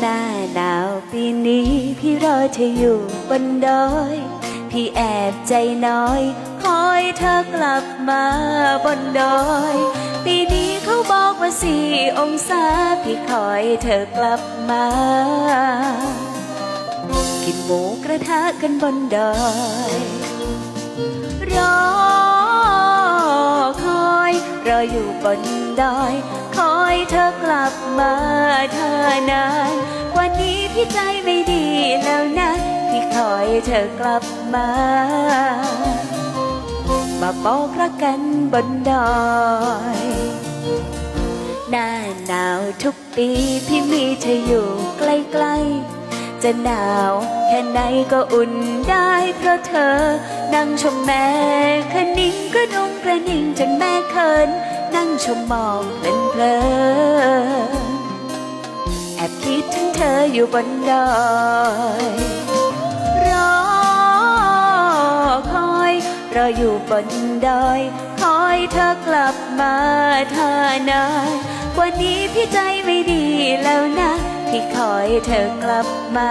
หน้าหนาวปีนี้พี่รอเธออยู่บนดอย พี่แอบใจน้อย คอยเธอกลับมาบนดอย ปีนี้เขาบอกว่าสี่องศาพี่คอยเธอกลับมา กินหมูกระทะกันบนดอย รออยู่บนดอย คอยเธอกลับมาเธอนาน วันนี้พี่ใจไม่ดีแล้วนะ พี่คอยเธอกลับมา มาบอกรักกันบนดอยหน้าหนาวทุกปีพี่มีเธออยู่ใกล้ๆ จะหนาวแค่ไหนก็อุ่นได้เพราะเธอ นั่งชมแม่คะนิ่งกระนุ่งก ชมมอกเพลินเพลินแอบคิดถึงเธออยู่บนดอยรอคอยรออยู่บนดอยคอยเธอกลับมาเธอนานวันนี้พี่ใจไม่ดีแล้วนะ พี่คอยเธอกลับมา